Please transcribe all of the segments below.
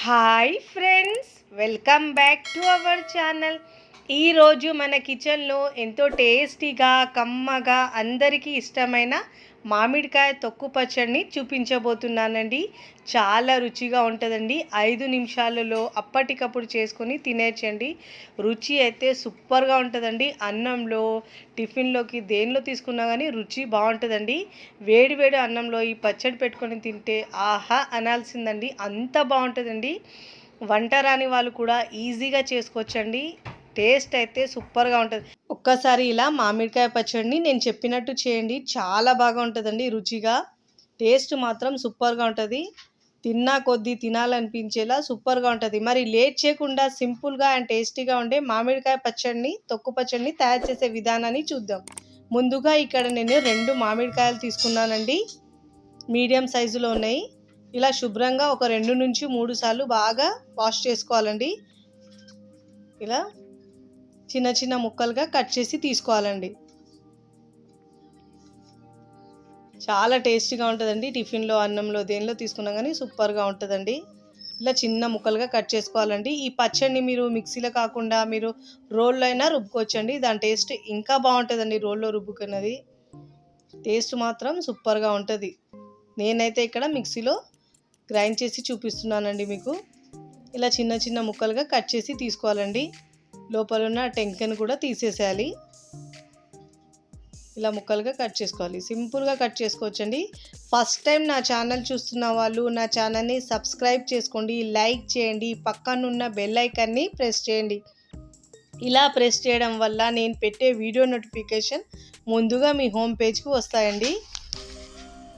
Hi friends welcome back to our channel. ఈరోజు మన కిచెన్లో ఎంతో టేస్టీగా కమ్మగా అందరికీ ఇష్టమైన మామిడికాయ తొక్కు పచ్చడిని చూపించబోతున్నానండి. చాలా రుచిగా ఉంటుందండి. ఐదు నిమిషాలలో అప్పటికప్పుడు చేసుకొని తినేయచ్చండి రుచి అయితే సూపర్గా ఉంటుందండి. అన్నంలో టిఫిన్లోకి దేనిలో తీసుకున్నా కానీ రుచి బాగుంటుందండి. వేడివేడి అన్నంలో ఈ పచ్చడి పెట్టుకొని తింటే ఆహా అనాల్సిందండి. అంత బాగుంటుందండి. వంట రాని వాళ్ళు కూడా ఈజీగా చేసుకోవచ్చండి. టేస్ట్ అయితే సూపర్గా ఉంటుంది. ఒక్కసారి ఇలా మామిడికాయ పచ్చడిని నేను చెప్పినట్టు చేయండి. చాలా బాగా ఉంటుందండి రుచిగా. టేస్ట్ మాత్రం సూపర్గా ఉంటుంది. తిన్నా కొద్దీ తినాలనిపించేలా సూపర్గా ఉంటుంది. మరి లేట్ చేయకుండా సింపుల్గా అండ్ టేస్టీగా ఉండే మామిడికాయ పచ్చడిని తొక్కు పచ్చడిని తయారు చేసే విధానాన్ని చూద్దాం. ముందుగా ఇక్కడ నేను రెండు మామిడికాయలు తీసుకున్నానండి. మీడియం సైజులో ఉన్నాయి. ఇలా శుభ్రంగా ఒక రెండు నుంచి మూడు సార్లు బాగా వాష్ చేసుకోవాలండి. ఇలా చిన్న చిన్న ముక్కలుగా కట్ చేసి తీసుకోవాలండి. చాలా టేస్టీగా ఉంటుందండి. టిఫిన్లో అన్నంలో దేనిలో తీసుకున్నా కానీ సూపర్గా ఉంటుందండి. ఇలా చిన్న ముక్కలుగా కట్ చేసుకోవాలండి. ఈ పచ్చడిని మీరు మిక్సీలో కాకుండా మీరు రోల్లో అయినా రుబ్బుకోవచ్చండి. దాని టేస్ట్ ఇంకా బాగుంటుందండి రోల్లో రుబ్బుకున్నది. టేస్ట్ మాత్రం సూపర్గా ఉంటుంది. నేనైతే ఇక్కడ మిక్సీలో గ్రైండ్ చేసి చూపిస్తున్నానండి మీకు. ఇలా చిన్న చిన్న ముక్కలుగా కట్ చేసి తీసుకోవాలండి. లోపల ఉన్న టెంకను కూడా తీసేసేయాలి. ఇలా ముక్కలుగా కట్ చేసుకోవాలి. సింపుల్గా కట్ చేసుకోవచ్చండి. ఫస్ట్ టైం నా ఛానల్ చూస్తున్న వాళ్ళు నా ఛానల్ని సబ్స్క్రైబ్ చేసుకోండి లైక్ చేయండి పక్కనున్న బెల్ ఐకాన్ని ప్రెస్ చేయండి. ఇలా ప్రెస్ చేయడం వల్ల నేను పెట్టే వీడియో నోటిఫికేషన్ ముందుగా మీ హోమ్ పేజ్కి వస్తాయండి.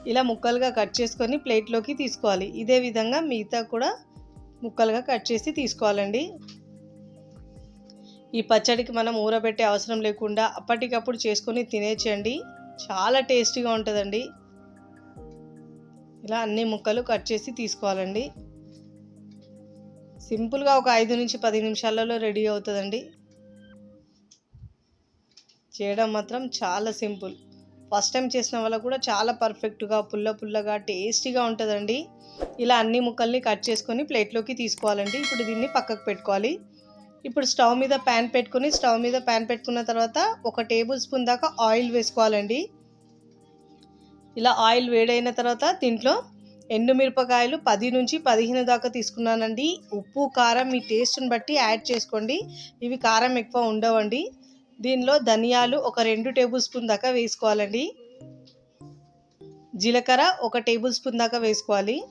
ఇలా ముక్కలుగా కట్ చేసుకొని ప్లేట్లోకి తీసుకోవాలి. ఇదే విధంగా మిగతా కూడా ముక్కలుగా కట్ చేసి తీసుకోవాలండి. ఈ పచ్చడికి మనం ఊరబెట్టే అవసరం లేకుండా అప్పటికప్పుడు చేసుకొని తినేచండి చాలా టేస్టీగా ఉంటుందండి. ఇలా అన్ని ముక్కలు కట్ చేసి తీసుకోవాలండి. సింపుల్గా ఒక ఐదు నుంచి పది నిమిషాలలో రెడీ అవుతుందండి. చేయడం మాత్రం చాలా సింపుల్. ఫస్ట్ టైం చేసిన వల్ల కూడా చాలా పర్ఫెక్ట్గా పుల్ల పుల్లగా టేస్టీగా ఉంటుందండి. ఇలా అన్ని ముక్కల్ని కట్ చేసుకొని ప్లేట్లోకి తీసుకోవాలండి. ఇప్పుడు దీన్ని పక్కకు పెట్టుకోవాలి. ఇప్పుడు స్టవ్ మీద ప్యాన్ పెట్టుకుని స్టవ్ మీద ప్యాన్ పెట్టుకున్న తర్వాత ఒక టేబుల్ స్పూన్ దాకా ఆయిల్ వేసుకోవాలండి. ఇలా ఆయిల్ వేడైన తర్వాత దీంట్లో ఎండుమిరపకాయలు పది నుంచి పదిహేను దాకా తీసుకున్నానండి. ఉప్పు కారం మీ టేస్ట్ని బట్టి యాడ్ చేసుకోండి. ఇవి కారం ఎక్కువ ఉండవండి. దీనిలో ధనియాలు ఒక రెండు టేబుల్ స్పూన్ దాకా వేసుకోవాలండి. జీలకర్ర ఒక టేబుల్ స్పూన్ దాకా వేసుకోవాలి.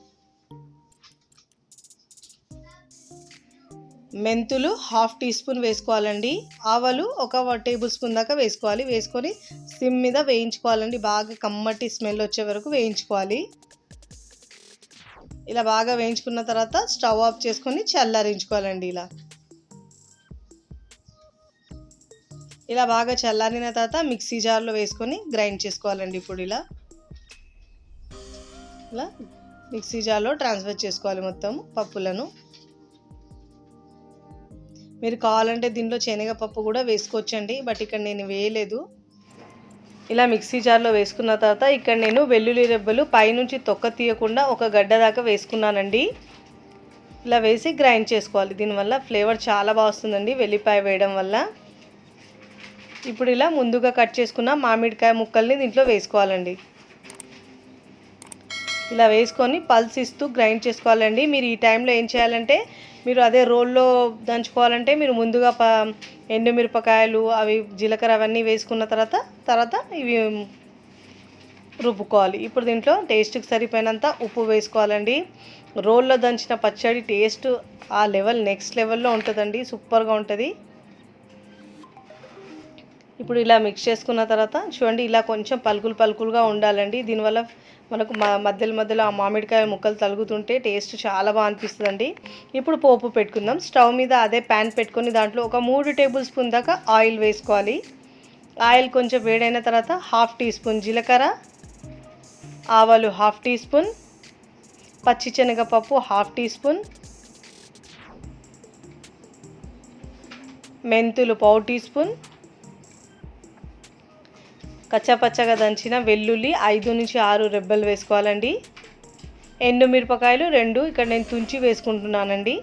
మెంతులు హాఫ్ టీ స్పూన్ వేసుకోవాలండి. ఆవాలు ఒక టేబుల్ స్పూన్ దాకా వేసుకోవాలి. వేసుకొని సిమ్ మీద వేయించుకోవాలండి. బాగా కమ్మటి స్మెల్ వచ్చే వరకు వేయించుకోవాలి. ఇలా బాగా వేయించుకున్న తర్వాత స్టవ్ ఆఫ్ చేసుకొని చల్లారించుకోవాలండి ఇలా. ఇలా బాగా చల్లారిన తర్వాత మిక్సీ జార్లో వేసుకొని గ్రైండ్ చేసుకోవాలండి ఇప్పుడు ఇలా. ఇలా మిక్సీ జార్లో ట్రాన్స్ఫర్ చేసుకోవాలి మొత్తం పప్పులను. మీరు కావాలంటే దీనిలో శనగపప్పు కూడా వేసుకోవచ్చండి బట్ ఇక్కడ నేను వేయలేదు. ఇలా మిక్సీ జార్లో వేసుకున్న తర్వాత ఇక్కడ నేను వెల్లుల్లి రెబ్బలు పైనుంచి తొక్క తీయకుండా ఒక గడ్డ దాకా వేసుకున్నానండి. ఇలా వేసి గ్రైండ్ చేసుకోవాలి దీనివల్ల ఫ్లేవర్ చాలా బాగా వస్తుందండి వెల్లిపాయ వేయడం వల్ల. ఇప్పుడు ఇలా ముందుగా కట్ చేసుకున్న మామిడికాయ ముక్కల్ని దీంట్లో వేసుకోవాలండి. ఇలా వేసుకొని పల్స్ ఇస్తూ గ్రైండ్ చేసుకోవాలండి. మీరు ఈ టైంలో ఏం చేయాలంటే మీరు అదే రోల్లో దంచుకోవాలంటే మీరు ముందుగా ప ఎండుమిరపకాయలు అవి జీలకర్ర అవన్నీ వేసుకున్న తర్వాత తర్వాత ఇవి రుబ్బుకోవాలి. ఇప్పుడు దీంట్లో టేస్ట్కి సరిపోయినంత ఉప్పు వేసుకోవాలండి. రోల్లో దంచిన పచ్చడి టేస్ట్ ఆ లెవెల్ నెక్స్ట్ లెవెల్లో ఉంటుందండి. సూపర్గా ఉంటుంది. ఇప్పుడు ఇలా మిక్స్ చేసుకున్న తర్వాత చూడండి ఇలా కొంచెం పలుకులు పలుకులుగా ఉండాలండి. దీనివల్ల మనకు మధ్యలో మధ్యలో ఆ మామిడికాయ ముక్కలు తలుగుతుంటే టేస్ట్ చాలా బాగా అనిపిస్తుందండి. ఇప్పుడు పోపు పెట్టుకుందాం. స్టవ్ మీద అదే ప్యాన్ పెట్టుకొని దాంట్లో ఒక మూడు టేబుల్ స్పూన్ దాకా ఆయిల్ వేసుకోవాలి. ఆయిల్ కొంచెం వేడైన తర్వాత హాఫ్ టీ స్పూన్ జీలకర్ర ఆవాలు హాఫ్ టీ స్పూన్ పచ్చి శనగపప్పు హాఫ్ టీ స్పూన్ మెంతులు పావు టీ స్పూన్ కచ్చాపచ్చగా దంచిన వెల్లుల్లి ఐదు నుంచి ఆరు రెబ్బలు వేసుకోవాలండి. ఎండు మిరపకాయలు రెండు ఇక్కడ నేను తుంచి వేసుకుంటున్నానండి.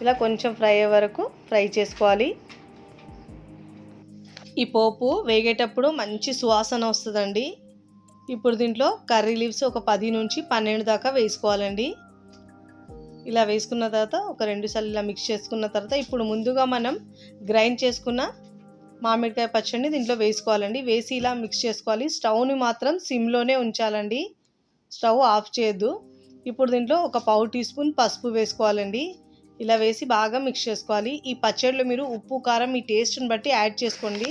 ఇలా కొంచెం ఫ్రై అయ్యే వరకు ఫ్రై చేసుకోవాలి. ఈ పోపు వేగేటప్పుడు మంచి సువాసన వస్తుందండి. ఇప్పుడు దీంట్లో కర్రీ లీవ్స్ ఒక పది నుంచి పన్నెండు దాకా వేసుకోవాలండి. ఇలా వేసుకున్న తర్వాత ఒక రెండు సార్లు ఇలా మిక్స్ చేసుకున్న తర్వాత ఇప్పుడు ముందుగా మనం గ్రైండ్ చేసుకున్న మామిడికాయ పచ్చడిని దీంట్లో వేసుకోవాలండి. వేసి ఇలా మిక్స్ చేసుకోవాలి. స్టవ్ని మాత్రం సిమ్లోనే ఉంచాలండి. స్టవ్ ఆఫ్ చేయొద్దు. ఇప్పుడు దీంట్లో ఒక పావు టీ స్పూన్ పసుపు వేసుకోవాలండి. ఇలా వేసి బాగా మిక్స్ చేసుకోవాలి. ఈ పచ్చడిలో మీరు ఉప్పు కారం మీ టేస్ట్ని బట్టి యాడ్ చేసుకోండి.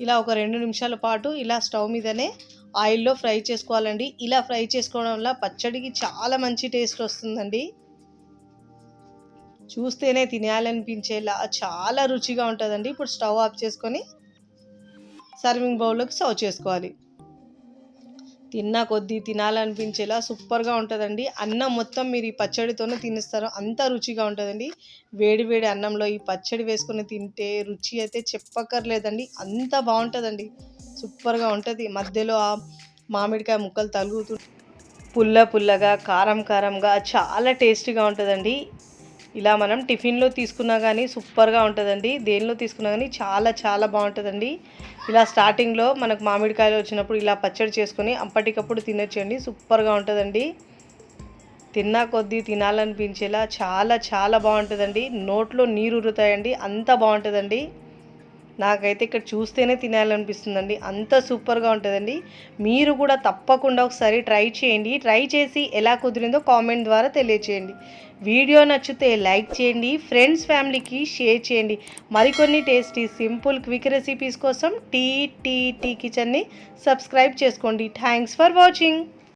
ఇలా ఒక రెండు నిమిషాల పాటు ఇలా స్టవ్ మీదనే ఆయిల్లో ఫ్రై చేసుకోవాలండి. ఇలా ఫ్రై చేసుకోవడం వల్ల పచ్చడికి చాలా మంచి టేస్ట్ వస్తుందండి. చూస్తేనే తినాలనిపించేలా చాలా రుచిగా ఉంటుందండి. ఇప్పుడు స్టవ్ ఆఫ్ చేసుకొని సర్వింగ్ బౌల్లోకి సర్వ్ చేసుకోవాలి. తిన్నా కొద్దీ తినాలనిపించేలా సూపర్గా ఉంటుందండి. అన్నం మొత్తం మీరు ఈ పచ్చడితోనే తినేస్తారు. అంత రుచిగా ఉంటుందండి. వేడి వేడి అన్నంలో ఈ పచ్చడి వేసుకొని తింటే రుచి అయితే చెప్పక్కర్లేదండి. అంత బాగుంటుందండి. సూపర్గా ఉంటుంది. మధ్యలో ఆ మామిడికాయ ముక్కలు తలుగుతూ పుల్ల పుల్లగా కారం కారంగా చాలా టేస్టీగా ఉంటుందండి. ఇలా మనం టిఫిన్లో తీసుకున్నా కానీ సూపర్గా ఉంటుందండి. దేనిలో తీసుకున్నా కానీ చాలా చాలా బాగుంటుందండి. ఇలా స్టార్టింగ్లో మనకు మామిడికాయలు వచ్చినప్పుడు ఇలా పచ్చడి చేసుకొని అప్పటికప్పుడు తినొచ్చండి. సూపర్గా ఉంటుందండి. తిన్నా కొద్దీ తినాలనిపించేలా చాలా చాలా బాగుంటుందండి. నోట్లో నీరు ఉరుతాయండి అంత బాగుంటుందండి. నాకైతే ఇక్కడ చూస్తేనే తినాలనిపిస్తుందండి. అంత సూపర్గా ఉంటుందండి. మీరు కూడా తప్పకుండా ఒకసారి ట్రై చేయండి. ట్రై చేసి ఎలా కుదిరిందో కామెంట్ ద్వారా తెలియచేయండి. వీడియో నచ్చితే లైక్ చేయండి. ఫ్రెండ్స్ ఫ్యామిలీకి షేర్ చేయండి. మరికొన్ని టేస్టీ సింపుల్ క్విక్ రెసిపీస్ కోసం టీ టీ టీ కిచెన్ని సబ్స్క్రైబ్ చేసుకోండి. Thanks for watching.